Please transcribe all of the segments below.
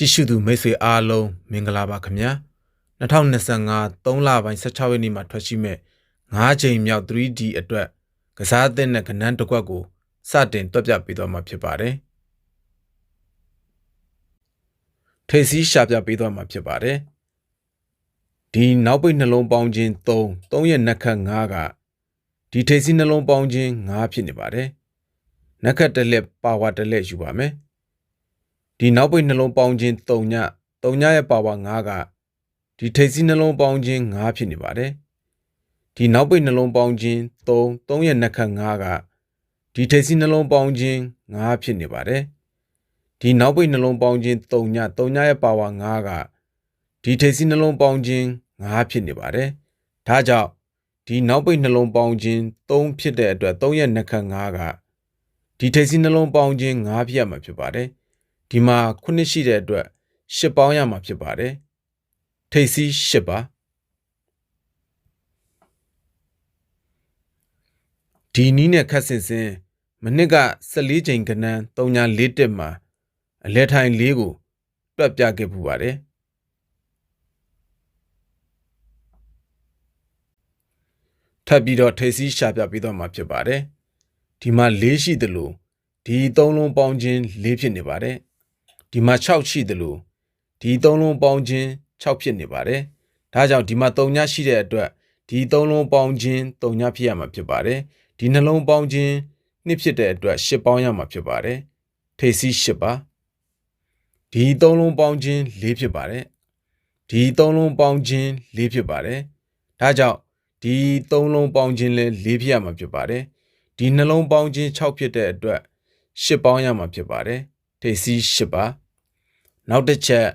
ကြည့်ရှုသူမိတ်ဆွေအားလုံးမင်္ဂလာပါခင်ဗျာ2025 3လပိုင်း16ရက်နေ့မှာထွက်ရှိမဲ့9ချိန်မြောက် 3D အတွက်ကစားသင့်တဲ့ကဏ္ဍတစ်ကွက်ကိုစတင်တွက်ပြပေးသွားမှာဖြစ်ပါတယ်ထိပ်စီးရှာပြပေးသွားမှာဖြစ်ပါတယ်ဒီနောက်ပိတ်နှလုံးပေါင်းခြင်း3 3ရဲ့နှက်ခတ်5ကဒီထိပ်စီးနှလုံးပေါင်းခြင်း5ဖြစ်နေပါတယ်နှက်ခတ်တစ်လက်ပါဝါတစ်လက်ယူပါမယ် ဒီနောက်ပိတ်နှလုံးပေါင်းခြင်း3ည3ညရဲ့ပါဝါ9ကဒီထိပ်စီးနှလုံးပေါင်းခြင်း9ဖြစ်နေပါတယ်ဒီနောက်ပိတ်နှလုံးပေါင်းခြင်း3 3ရဲ့နှက်ခတ်9ကဒီထိပ်စီးနှလုံးပေါင်းခြင်း9ဖြစ်နေပါတယ်ဒီနောက်ပိတ်နှလုံးပေါင်းခြင်း3ည3ညရဲ့ပါဝါ9ကဒီထိပ်စီးနှလုံးပေါင်းခြင်း9ဖြစ်နေပါတယ်ဒါကြောင့်ဒီနောက်ပိတ်နှလုံးပေါင်းခြင်း3ဖြစ်တဲ့အတွက်3ရဲ့နှက်ခတ်9ကဒီထိပ်စီးနှလုံးပေါင်းခြင်း9ဖြစ်ရမှာဖြစ်ပါတယ် ဒီမှာခုနှစ်ရှိတဲ့အတွက်ရှစ်ပေါင်းရမှာဖြစ်ပါတယ်ထိပ်စီးရှစ်ပါဒီနီးနဲ့ခတ်ဆင်စင်မနစ်က14ချိန်ကနန်း3.4တက်မှာအလဲထိုင်၄ကိုတွက်ပြခဲ့ပူပါတယ်ထပ်ပြီးတော့ထိပ်စီးရှာပြပြီးတော့မှာဖြစ်ပါတယ်ဒီမှာ၄ရှိသလိုဒီသုံးလုံးပေါင်းခြင်း၄ဖြစ်နေပါတယ် ဒီမှာ6ရှိတယ်လို့ဒီသုံးလုံးပေါင်းခြင်း6ဖြစ်နေပါတယ်ဒါကြောင့်ဒီမှာ3ညရှိတဲ့အတွက်ဒီသုံးလုံးပေါင်းခြင်း3ညဖြစ်ရမှာဖြစ်ပါတယ်ဒီနှလုံးပေါင်းခြင်း2ဖြစ်တဲ့အတွက်10ပေါင်းရမှာဖြစ်ပါတယ်ထိပ်စီး10ပါဒီသုံးလုံးပေါင်းခြင်း4ဖြစ်ပါတယ်ဒီသုံးလုံးပေါင်းခြင်း4ဖြစ်ပါတယ်ဒါကြောင့်ဒီသုံးလုံးပေါင်းခြင်းလည်း4ဖြစ်ရမှာဖြစ်ပါတယ်ဒီနှလုံးပေါင်းခြင်း6ဖြစ်တဲ့အတွက်10ပေါင်းရမှာဖြစ်ပါတယ် ထိပ်စီး10ပါနောက်တစ်ချက်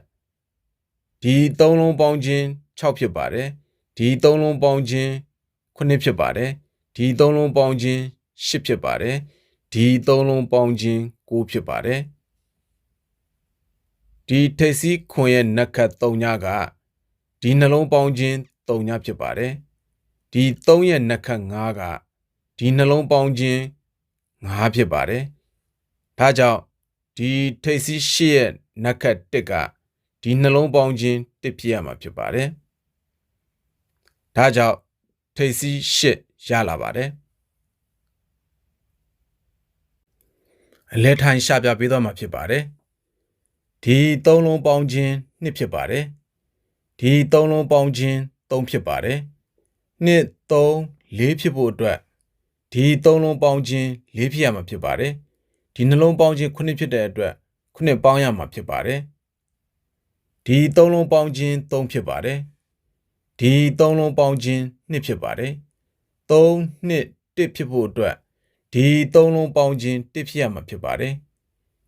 ဒီသုံးလုံးပေါင်းခြင်း6ဖြစ်ပါတယ်ဒီသုံးလုံးပေါင်းခြင်း9ဖြစ်ပါတယ်ဒီသုံးလုံးပေါင်းခြင်း10ဖြစ်ပါတယ်ဒီသုံးလုံးပေါင်းခြင်း9ဖြစ်ပါတယ်ဒီထိပ်စီးခွန်ရဲ့နက်ခတ်3ညကဒီနှလုံးပေါင်းခြင်း3ညဖြစ်ပါတယ်ဒီ3ရဲ့နက်ခတ်5ကဒီနှလုံးပေါင်းခြင်း5ဖြစ်ပါတယ်ဒါကြောင့် ဒီထိပ်စီးရှစ်ရဲ့နက်ခတ်တစ်ကဒီနှလုံးပေါင်းခြင်းတစ်ဖြစ်ရမှာဖြစ်ပါတယ်။ဒါကြောင့်ထိပ်စီးရှစ်ရလာပါတယ်။အလဲထိုင်ရှာပြပေးတော့မှာဖြစ်ပါတယ်။ဒီသုံးလုံးပေါင်းခြင်းနှစ်ဖြစ်ပါတယ်။ဒီသုံးလုံးပေါင်းခြင်းသုံးဖြစ်ပါတယ်။နှစ်သုံးလေးဖြစ်ဖို့အတွက်ဒီသုံးလုံးပေါင်းခြင်းလေးဖြစ်ရမှာဖြစ်ပါတယ်။ ဒီနှလုံးပေါင်းခြင်းခုနှစ်ဖြစ်တဲ့အတွက်ခုနှစ်ပေါင်းရမှာဖြစ်ပါတယ်ဒီသုံးလုံးပေါင်းခြင်းသုံးဖြစ်ပါတယ်ဒီသုံးလုံးပေါင်းခြင်းနှစ်ဖြစ်ပါတယ်သုံးနှစ်တစ်ဖြစ်ဖို့အတွက်ဒီသုံးလုံးပေါင်းခြင်းတစ်ဖြစ်ရမှာဖြစ်ပါတယ်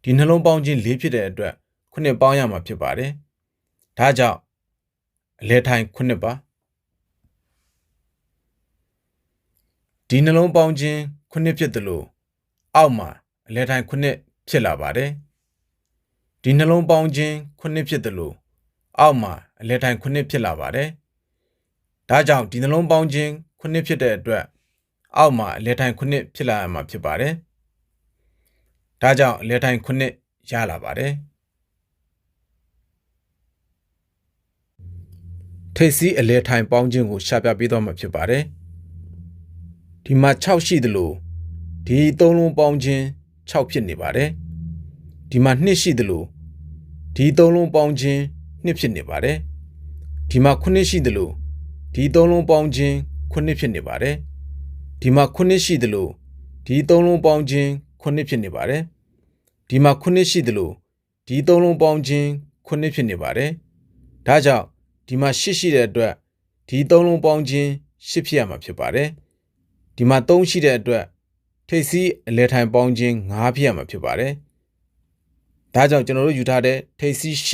ဒီနှလုံးပေါင်းခြင်းလေးဖြစ်တဲ့အတွက်ခုနှစ်ပေါင်းရမှာဖြစ်ပါတယ်ဒါကြောင့်အလဲထိုင်ခုနှစ်ပါဒီနှလုံးပေါင်းခြင်းခုနှစ်ဖြစ်တယ်လို့အောက်မှာ အလဲထိုင်ခုနှစ်ဖြစ်လာပါတယ်ဒီနှလုံးပေါင်းခြင်းခုနှစ်ဖြစ်တယ်လို့အောက်မှာအလဲထိုင်ခုနှစ်ဖြစ်လာပါတယ်ဒါကြောင့်ဒီနှလုံးပေါင်းခြင်းခုနှစ်ဖြစ်တဲ့အတွက်အောက်မှာအလဲထိုင်ခုနှစ်ဖြစ်လာရမှာဖြစ်ပါတယ်ဒါကြောင့်အလဲထိုင်ခုနှစ်ရလာပါတယ်ထိပ်စီးအလဲထိုင်ပေါင်းခြင်းကိုရှာပြပေးတော့မှာဖြစ်ပါတယ်ဒီမှာ6ရှိတယ်လို့ဒီသုံးလုံးပေါင်းခြင်း 6ဖြစ်နေပါတယ်ဒီမှာ2ရှိသလိုဒီသုံးလုံးပေါင်းခြင်း2ဖြစ်နေပါတယ်ဒီမှာ9ရှိသလိုဒီသုံးလုံးပေါင်းခြင်း9ဖြစ်နေပါတယ်ဒီမှာ9ရှိသလိုဒီသုံးလုံးပေါင်းခြင်း9ဖြစ်နေပါတယ်ဒီမှာ9ရှိသလိုဒီသုံးလုံးပေါင်းခြင်း9ဖြစ်နေပါတယ်ဒါကြောင့်ဒီမှာ8ရှိတဲ့အတွက်ဒီသုံးလုံးပေါင်းခြင်း8ဖြစ်ရမှာဖြစ်ပါတယ်ဒီမှာ3ရှိတဲ့အတွက် ထိပ်စီးအလဲထိုင်ပေါင်းခြင်း9ဖြစ်ရမှာဖြစ်ပါတယ်။ဒါကြောင့်ကျွန်တော်တို့ယူထားတဲ့ထိပ်စီး8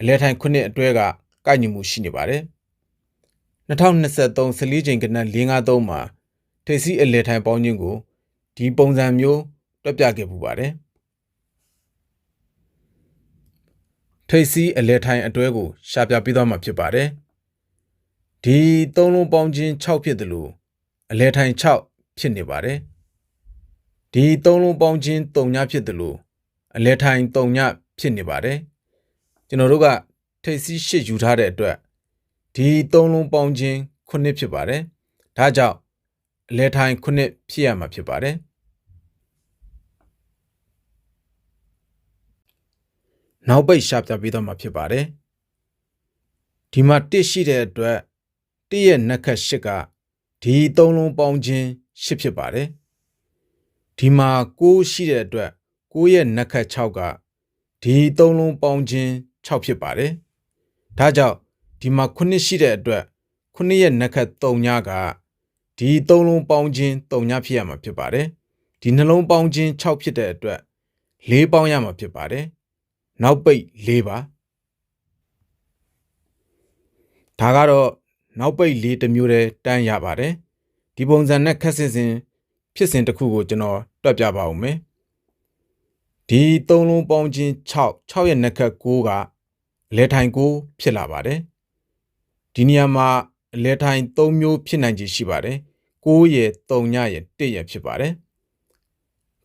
အလဲထိုင်9အတွဲကကိုက်ညီမှုရှိနေပါတယ်။2023စလီးချိန်ကနက်453မှာထိပ်စီးအလဲထိုင်ပေါင်းခြင်းကိုဒီပုံစံမျိုးတွက်ပြခဲ့ပူပါတယ်။ထိပ်စီးအလဲထိုင်အတွဲကိုရှာပြပေးသွားမှာဖြစ်ပါတယ်။ဒီသုံးလုံးပေါင်းခြင်း6ဖြစ်တယ်လို့အလဲထိုင်6ဖြစ်နေပါတယ်။ ဒီသုံးလုံးပေါင်းခြင်းတုံညဖြစ်တယ်လို့အလဲထိုင်တုံညဖြစ်နေပါတယ်ကျွန်တော်တို့ကထိပ်စီးရှစ်ယူထားတဲ့အတွက်ဒီသုံးလုံးပေါင်းခြင်းခုနှစ်ဖြစ်ပါတယ်ဒါကြောင့်အလဲထိုင်ခုနှစ်ဖြစ်ရမှာဖြစ်ပါတယ်နောက်ပိတ်ရှာပြပေးတော့မှာဖြစ်ပါတယ်ဒီမှာတစ်ရှိတဲ့အတွက်တစ်ရဲ့နက်ခတ်ရှစ်ကဒီသုံးလုံးပေါင်းခြင်းရှစ်ဖြစ်ပါတယ် ဒီမှာ6ရှိတဲ့အတွက်6ရဲ့နက်ခတ်6ကဒီသုံးလုံးပေါင်းခြင်း6ဖြစ်ပါတယ်ဒါကြောင့်ဒီမှာ9ရှိတဲ့အတွက်9ရဲ့နက်ခတ်3ညကဒီသုံးလုံးပေါင်းခြင်း3ညဖြစ်ရမှာဖြစ်ပါတယ်ဒီနှလုံးပေါင်းခြင်း6ဖြစ်တဲ့အတွက်၄ပေါင်းရမှာဖြစ်ပါတယ်နောက်ပိတ်၄ပါဒါကတော့နောက်ပိတ်၄တစ်မျိုးတည်းတန်းရပါတယ်ဒီပုံစံနဲ့ခက်စစ်စဉ်ဖြစ်စဉ်တစ်ခုကိုကျွန်တော် တွက်ပြပါဦးမယ်ဒီသုံးလုံးပေါင်းခြင်း6 6ရဲ့နက်ခတ်9ကအလဲထိုင်9ဖြစ်လာပါတယ်ဒီနေရာမှာအလဲထိုင်3မျိုးဖြစ်နိုင်ခြေရှိပါတယ်9ရဲ့3ညရဲ့1ရဲ့ဖြစ်ပါတယ်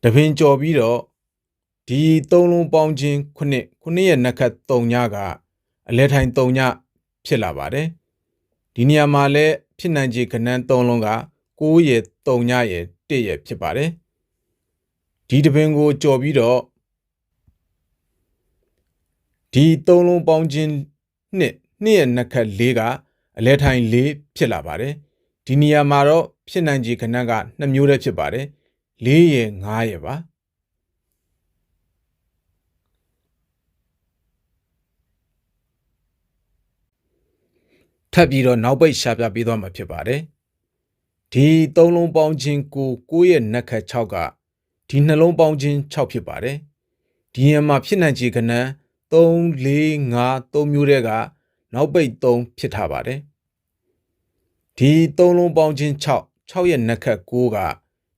တပင်ကြော်ပြီးတော့ဒီသုံးလုံးပေါင်းခြင်း9 9ရဲ့နက်ခတ်3ညကအလဲထိုင်3ညဖြစ်လာပါတယ်ဒီနေရာမှာလည်းဖြစ်နိုင်ခြေကဏ္ဍ3လုံးက9ရဲ့3ညရဲ့1ရဲ့ဖြစ်ပါတယ် ဒီတပင်ကိုကြော်ပြီးတော့ဒီသုံးလုံးပေါင်းခြင်းနှစ်နှစ်ရဲ့နက်ခတ်၄ကအလဲထိုင်၄ဖြစ်လာပါတယ်ဒီနေရာမှာတော့ဖြစ်နိုင်ခြေခဏက2မျိုးတည်းဖြစ်ပါတယ်၄ရယ်5ရယ်ပါထပ်ပြီးတော့နောက်ပိတ်ရှာပြပေးသွားမှာဖြစ်ပါတယ်ဒီသုံးလုံးပေါင်းခြင်းကို9ရဲ့နက်ခတ်6က ဒီနှလုံးပေါင်းခြင်း6ဖြစ်ပါတယ်ဒီညမှာဖြစ်နိုင်ခြေခဏ3 4 5 3မျိုးတဲ့ကနောက်ပိတ်3ဖြစ်ထားပါတယ်ဒီ3လုံးပေါင်းခြင်း6 6ရဲ့နက်ခတ်6က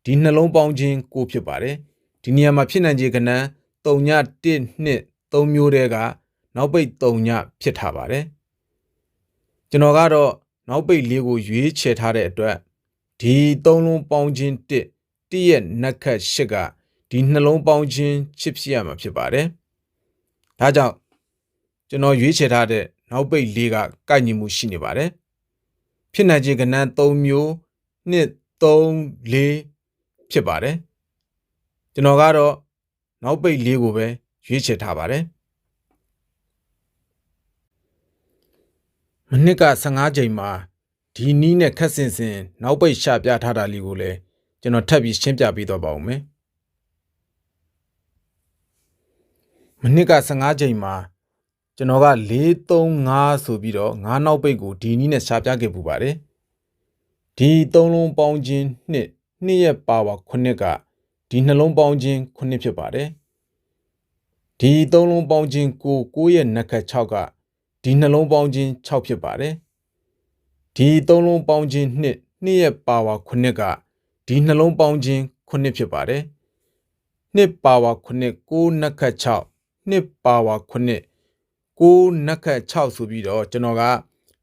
ဒီနှလုံးပေါင်းခြင်း6ဖြစ်ပါတယ်ဒီနေရာမှာဖြစ်နိုင်ခြေကဏ္ဍ3ည1 2 3မျိုးတဲ့ကနောက်ပိတ်3ညဖြစ်ထားပါတယ်ကျွန်တော်ကတော့နောက်ပိတ်လေးကိုရွေးချယ်ထားတဲ့အတွက်ဒီ3လုံးပေါင်းခြင်း1 1ရဲ့နက်ခတ်8ကဒီနှလုံးပေါင်းခြင်းချစ်ဖြစ်ရမှာဖြစ်ပါတယ်။ဒါကြောင့်ကျွန်တော်ရွေးချယ်ထားတဲ့နောက်ပိတ်လေးကကိုက်ညီမှုရှိနေပါတယ်။ဖြစ်နိုင်ခြေကဏ္ဍ3မျိုး2 3 4ဖြစ်ပါတယ်။ကျွန်တော်ကတော့နောက်ပိတ်လေးကိုပဲရွေးချယ်ထားပါတယ်။မနစ်က15ချိန်မှာဒီနီးနဲ့ခက်ဆင်ဆင်နောက်ပိတ်ရှာပြထားတာလေးကိုလည်း ကျွန်တော်ထပ်ပြီးရှင်းပြပေးတော့ပါဦးမယ်။မနစ်က15ချိန်မှာကျွန်တော်က435ဆိုပြီးတော့9နောက်ပိတ်ကိုဒီနည်းနဲ့ရှာပြခဲ့ပူပါတယ်ဒီ3လုံးပေါင်းခြင်းနှစ်နှစ်ရဲ့ပါဝါ9ကဒီနှလုံးပေါင်းခြင်း9ဖြစ်ပါတယ်ဒီ3လုံးပေါင်းခြင်း9 9ရဲ့နက်ခတ်6ကဒီနှလုံးပေါင်းခြင်း6ဖြစ်ပါတယ်ဒီ3လုံးပေါင်းခြင်းနှစ်နှစ်ရဲ့ပါဝါ9က ဒီနှလုံးပေါင်းခြင်း9ဖြစ်ပါတယ်နှစ်ပါဝါ9 9နက်ခတ်6နှစ်ပါဝါ9 6နက်ခတ်6ဆိုပြီးတော့ကျွန်တော်က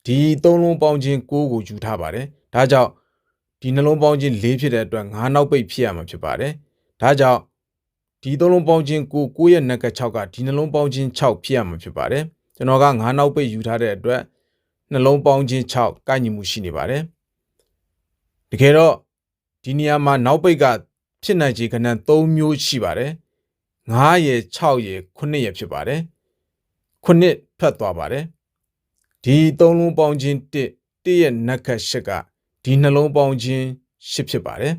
ဒီသုံးလုံးပေါင်းခြင်း6ကိုယူထားပါတယ်ဒါကြောင့်ဒီနှလုံးပေါင်းခြင်း4ဖြစ်တဲ့အတွက်9နောက်ပိတ်ဖြစ်ရမှာဖြစ်ပါတယ်ဒါကြောင့်ဒီသုံးလုံးပေါင်းခြင်း6 9ရဲ့နက်က6ကဒီနှလုံးပေါင်းခြင်း6ဖြစ်ရမှာဖြစ်ပါတယ်ကျွန်တော်က9နောက်ပိတ်ယူထားတဲ့အတွက်နှလုံးပေါင်းခြင်း6ကိုက်ညီမှုရှိနေပါတယ်တကယ်တော့ ဒီနေရာမှာနောက်ပိတ်ကဖြစ်နိုင်ခြေခဏ3မျိုးရှိပါတယ်9ရယ်6ရယ်9ရယ်ဖြစ်ပါတယ်9ဖတ်သွားပါတယ်ဒီသုံးလုံးပေါင်းခြင်း1 1ရဲ့နက်ခတ်8ကဒီနှလုံးပေါင်းခြင်း8ဖြစ်ပါတယ်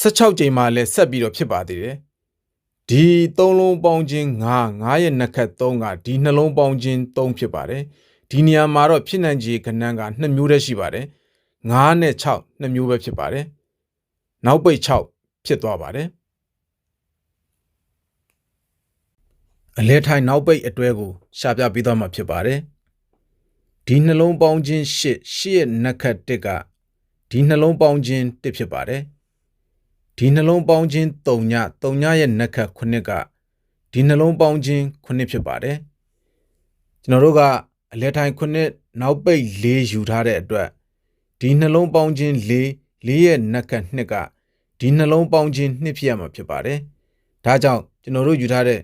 16ကြိမ်မှလည်းဆက်ပြီးတော့ဖြစ်ပါသေးတယ်ဒီသုံးလုံးပေါင်းခြင်း9 9ရဲ့နက်ခတ်3ကဒီနှလုံးပေါင်းခြင်း3ဖြစ်ပါတယ်ဒီနေရာမှာတော့ဖြစ်နိုင်ခြေကဏ္ဍက2မျိုးတည်းရှိပါတယ် 9နဲ့6 2မျိုးပဲဖြစ်ပါတယ်နောက်ပိတ်6ဖြစ်သွားပါတယ်အလဲထိုင်နောက်ပိတ်အတွဲကိုရှာပြပေးသွားမှာဖြစ်ပါတယ်ဒီနှလုံးပေါင်းခြင်းရှစ်ရှစ်ရဲ့နက်ခတ်တစ်ကဒီနှလုံးပေါင်းခြင်းတစ်ဖြစ်ပါတယ်ဒီနှလုံးပေါင်းခြင်း3ည3ညရဲ့နက်ခတ်9ကဒီနှလုံးပေါင်းခြင်း9ဖြစ်ပါတယ်ကျွန်တော်တို့ကအလဲထိုင်9နောက်ပိတ်4ယူထားတဲ့အတွက် ဒီနှလုံးပေါင်းခြင်း4 4ရဲ့နက်ခတ်2ကဒီနှလုံးပေါင်းခြင်း2ဖြစ်ရမှာဖြစ်ပါတယ်ဒါကြောင့်ကျွန်တော်တို့ယူထားတဲ့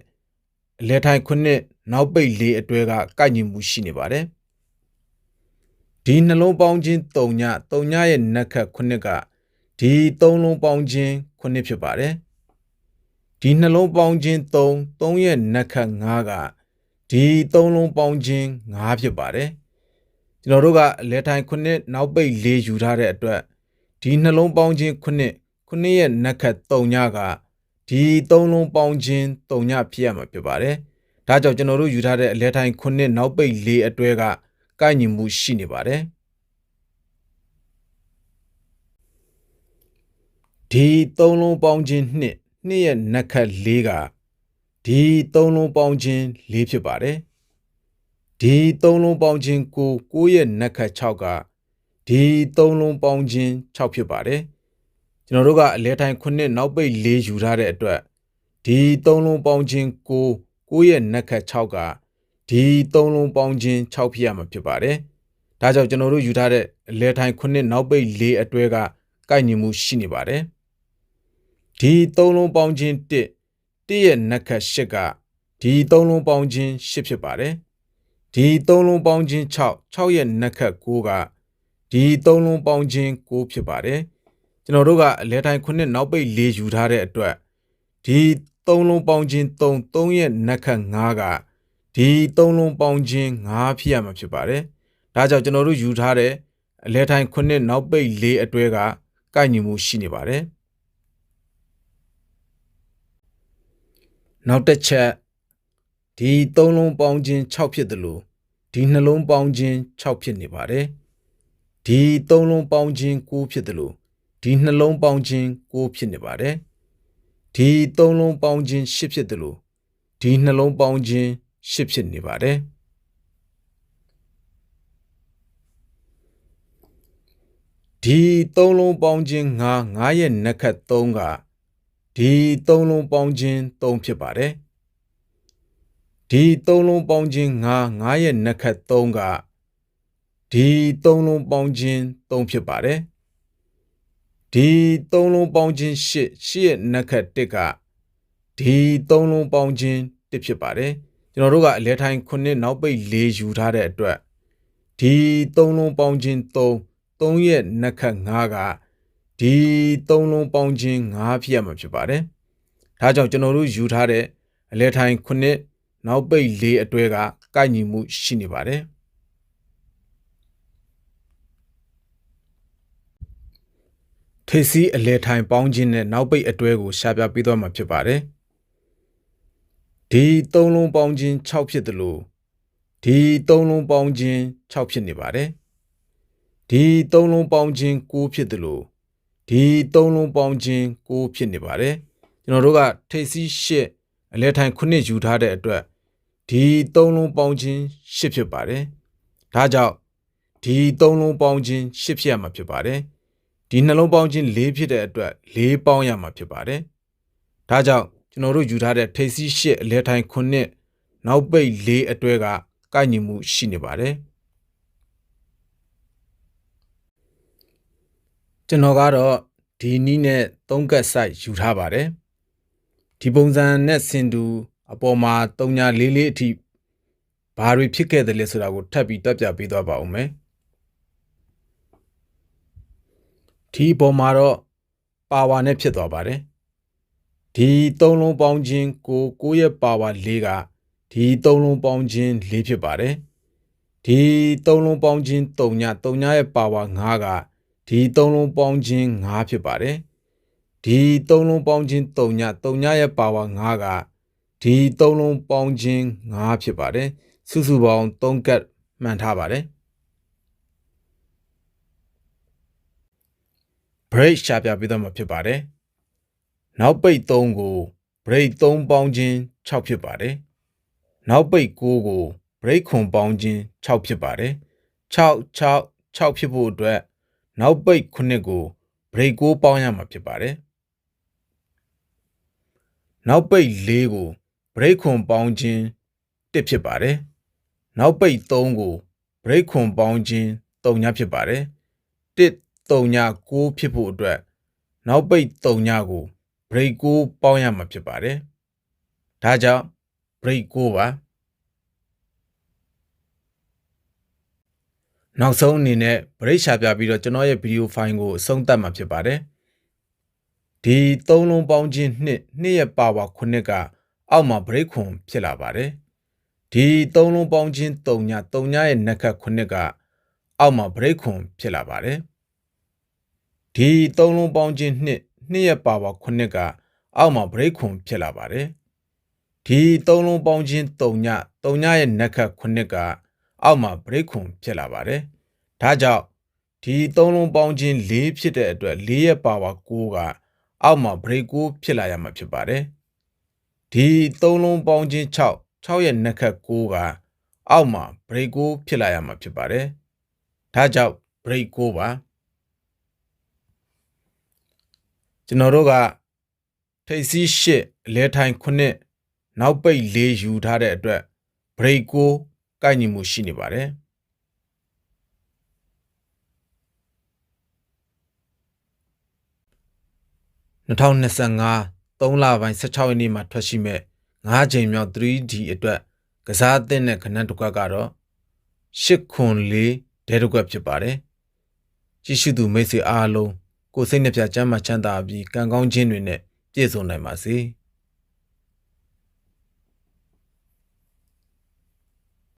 အလဲထိုင်ခုနှစ်နောက်ပိတ်၄အတွဲကကိုက်ညီမှုရှိနေပါတယ်ဒီနှလုံးပေါင်းခြင်း3ည3ညရဲ့နက်ခတ်9ကဒီ3လုံးပေါင်းခြင်း9ဖြစ်ပါတယ်ဒီနှလုံးပေါင်းခြင်း3 3ရဲ့နက်ခတ်9ကဒီ3လုံးပေါင်းခြင်း9ဖြစ်ပါတယ် ကျွန်တော်တို့ကအလဲထိုင်9နောက်ပိတ်၄ယူထားတဲ့အတွက်ဒီနှလုံးပေါင်းခြင်း9 9ရဲ့နက်ခတ်3ညကဒီ3လုံးပေါင်းခြင်း3ညဖြစ်ရမှာဖြစ်ပါတယ်ဒါကြောင့်ကျွန်တော်တို့ယူထားတဲ့အလဲထိုင်9နောက်ပိတ်၄အတွဲကကိုက်ညီမှုရှိနေပါတယ်ဒီသုံးလုံးပေါင်းခြင်းနှစ်နှစ်ရဲ့နက်ခတ်၄ကဒီသုံးလုံးပေါင်းခြင်း၄ဖြစ်ပါတယ် ဒီသုံးလုံးပေါင်းခြင်းကိုကိုရဲ့နက်ခတ်6ကဒီသုံးလုံးပေါင်းခြင်း6ဖြစ်ပါတယ်ကျွန်တော်တို့ကအလဲထိုင်9နောက်ပိတ်၄ယူထားတဲ့အတွက်ဒီသုံးလုံးပေါင်းခြင်းကိုကိုရဲ့နက်ခတ်6ကဒီသုံးလုံးပေါင်းခြင်း6ဖြစ်ရမှာဖြစ်ပါတယ်။ဒါကြောင့်ကျွန်တော်တို့ယူထားတဲ့အလဲထိုင်9နောက်ပိတ်4အတွဲကကိုက်ညီမှုရှိနေပါတယ်။ဒီသုံးလုံးပေါင်းခြင်း1 1ရဲ့နက်ခတ်8ကဒီသုံးလုံးပေါင်းခြင်း8ဖြစ်ပါတယ်။ ဒီသုံးလုံးပေါင်းခြင်း6 6ရဲ့နက်ခတ်9ကဒီသုံးလုံးပေါင်းခြင်း9ဖြစ်ပါတယ်။ကျွန်တော်တို့ကအလဲထိုင်9နောက်ပိတ်4ယူထားတဲ့အတွက်ဒီသုံးလုံးပေါင်းခြင်း3 3ရဲ့နက်ခတ်9ကဒီသုံးလုံးပေါင်းခြင်း9ဖြစ်ရမှာဖြစ်ပါတယ်။ဒါကြောင့်ကျွန်တော်တို့ယူထားတဲ့အလဲထိုင်9နောက်ပိတ်4အတွဲကကိုက်ညီမှုရှိနေပါတယ်။နောက်တစ်ချက် ဒီသုံးလုံးပေါင်းခြင်း6ဖြစ်တယ်လို့ဒီနှလုံးပေါင်းခြင်း6ဖြစ်နေပါတယ်။ဒီသုံးလုံးပေါင်းခြင်း9ဖြစ်တယ်လို့ဒီနှလုံးပေါင်းခြင်း9ဖြစ်နေပါတယ်။ဒီသုံးလုံးပေါင်းခြင်း၈ဖြစ်တယ်လို့ဒီနှလုံးပေါင်းခြင်း၈ဖြစ်နေပါတယ်ဒီသုံးလုံးပေါင်းခြင်း၅၅ရဲ့နက်ခတ်3ကဒီသုံးလုံးပေါင်းခြင်း3ဖြစ်ပါတယ် ဒီသုံးလုံးပေါင်းခြင်း၅၅ရဲ့နက်ခတ်3ကဒီသုံးလုံးပေါင်းခြင်း3ဖြစ်ပါတယ်ဒီသုံးလုံးပေါင်းခြင်းရှစ်ရှစ်ရဲ့နက်ခတ်တစ်ကဒီသုံးလုံးပေါင်းခြင်းတစ်ဖြစ်ပါတယ်ကျွန်တော်တို့ကအလဲထိုင်ခုနှစ်နောက်ပိတ်၄ယူထားတဲ့အတွက်ဒီသုံးလုံးပေါင်းခြင်း3 3ရဲ့နက်ခတ်5ကဒီသုံးလုံးပေါင်းခြင်း5ဖြစ်ရမှာဖြစ်ပါတယ်ဒါကြောင့်ကျွန်တော်တို့ယူထားတဲ့အလဲထိုင်ခုနှစ် နောက်ပိတ်၄အတွဲကကိုက်ညီမှုရှိနေပါတယ်ထိပ်စီးအလဲထိုင်ပေါင်းခြင်းနဲ့နောက်ပိတ်အတွဲကိုရှာပြပေးသွားမှာဖြစ်ပါတယ်။ဒီသုံးလုံးပေါင်းခြင်း6ဖြစ်တယ်လို့ဒီသုံးလုံးပေါင်းခြင်း6ဖြစ်နေပါတယ်။ဒီသုံးလုံးပေါင်းခြင်း9ဖြစ်တယ်လို့ဒီသုံးလုံးပေါင်းခြင်း9ဖြစ်နေပါတယ်။ကျွန်တော်တို့ကထိပ်စီး8အလဲထိုင်9ယူထားတဲ့အတွက် ဒီသုံးလုံးပေါင်းခြင်း8ဖြစ်ပါတယ်။ဒါကြောင့်ဒီသုံးလုံးပေါင်းခြင်း8ဖြစ်ရမှာဖြစ်ပါတယ်။ဒီနှလုံးပေါင်းခြင်း၄ဖြစ်တဲ့အတွက်၄ပေါင်းရမှာဖြစ်ပါတယ်။ဒါကြောင့်ကျွန်တော်တို့ယူထားတဲ့ထိပ်စီး၈အလဲထိုင်9နောက်ပိတ်၄အတွဲကကိုက်ညီမှုရှိနေပါတယ်။ကျွန်တော်ကတော့ဒီနီးနဲ့၃ကတ် site ယူထားပါတယ်။ဒီပုံစံနဲ့ဆင်တူ အပေါ်မှာ3ညာ၄၄အထိဘာတွေဖြစ်ခဲ့တယ်လဲဆိုတာကိုထပ်ပြီးတက်ပြပေးသွားပါဦးမယ်။ဒီအပေါ်မှာတော့ပါဝါနဲ့ဖြစ်သွားပါတယ်ဒီသုံးလုံးပေါင်းခြင်းကိုကိုရဲ့ပါဝါ၄ကဒီသုံးလုံးပေါင်းခြင်း၄ဖြစ်ပါတယ်ဒီသုံးလုံးပေါင်းခြင်း၃ည၃ညရဲ့ပါဝါ၅ကဒီသုံးလုံးပေါင်းခြင်း၅ဖြစ်ပါတယ်ဒီသုံးလုံးပေါင်းခြင်း၃ည၃ညရဲ့ပါဝါ၅က ဒီသုံးလုံးပေါင်းခြင်း၅ဖြစ်ပါတယ်စုစုပေါင်း၃ကတ်မှန်ထားပါတယ် break ရှာပြပေးတော့မှာဖြစ်ပါတယ်။နောက်ပိတ်3ကို break 3ပေါင်းခြင်း6ဖြစ်ပါတယ်။နောက်ပိတ်9ကို break ခွန်ပေါင်းခြင်း6ဖြစ်ပါတယ်။6 6 6ဖြစ်ဖို့အတွက်နောက်ပိတ်9ကို break 9ပေါင်းရမှာဖြစ်ပါတယ်။နောက်ပိတ်4ကို ဘရိတ်ခွန်ပေါင်းခြင်း1ဖြစ်ပါတယ်။နောက်ပိတ်3ကိုဘရိတ်ခွန်ပေါင်းခြင်း3ညဖြစ်ပါတယ်။1 3ည6ဖြစ်ဖို့အတွက်နောက်ပိတ်3ညကိုဘရိတ်6ပေါင်းရမှာဖြစ်ပါတယ်။ဒါကြောင့်ဘရိတ်6ပါ။နောက်ဆုံးအနေနဲ့ဗရိတ်ရှာပြပြီးတော့ကျွန်တော်ရဲ့ဗီဒီယိုဖိုင်ကိုအဆုံးသတ်မှာဖြစ်ပါတယ်။ဒီ၃လုံးပေါင်းခြင်းနှစ်နှစ်ရဲ့ပါဝါ9က အောက်မှာဗရိတ်ခွန်ဖြစ်လာပါတယ်ဒီသုံးလုံးပေါင်းခြင်း၃ည၃ညရဲ့နက်ခတ်ခုနှစ်ကအောက်မှာဗရိတ်ခွန်ဖြစ်လာပါတယ်ဒီသုံးလုံးပေါင်းခြင်းနှစ်နှစ်ရဲ့ပါဝါခုနှစ်ကအောက်မှာဗရိတ်ခွန်ဖြစ်လာပါတယ်ဒီသုံးလုံးပေါင်းခြင်း၃ည၃ညရဲ့နက်ခတ်ခုနှစ်ကအောက်မှာဗရိတ်ခွန်ဖြစ်လာပါတယ်ဒါကြောင့်ဒီသုံးလုံးပေါင်းခြင်း၄ဖြစ်တဲ့အတွက်၄ရဲ့ပါဝါ9ကအောက်မှာဗရိတ်9ဖြစ်လာရမှာဖြစ်ပါတယ် ဒီသုံးလုံးပေါင်းခြင်း6 6ရဲ့နက်ခတ်9ကအောက်မှာဗရိတ်9ဖြစ်လာရမှာဖြစ်ပါတယ်ဒါကြောင့်ဗရိတ်9ပါကျွန်တော်တို့ကထိပ်စီး8အလဲထိုင်9နောက်ပိတ်4ယူထားတဲ့အတွက်ဗရိတ်9ကိုက်ညီမှုရှိနေပါတယ်2025 3လပိုင်း16ရက်နေ့မှာထွက်ရှိမဲ့9ချိန်မြောက် 3D အတွက်ကစားအသင့်တဲ့ခဏတစ်ခွက်ကတော့8ခွန်4ဒဲတစ်ခွက်ဖြစ်ပါတယ်ကြည့်ရှုသူမိတ်ဆွေအားလုံးကိုယ်စိတ်နှပြချမ်းသာချမ်းသာပြီးကံကောင်းခြင်းတွေနဲ့ပြည့်စုံနိုင်ပါစေ။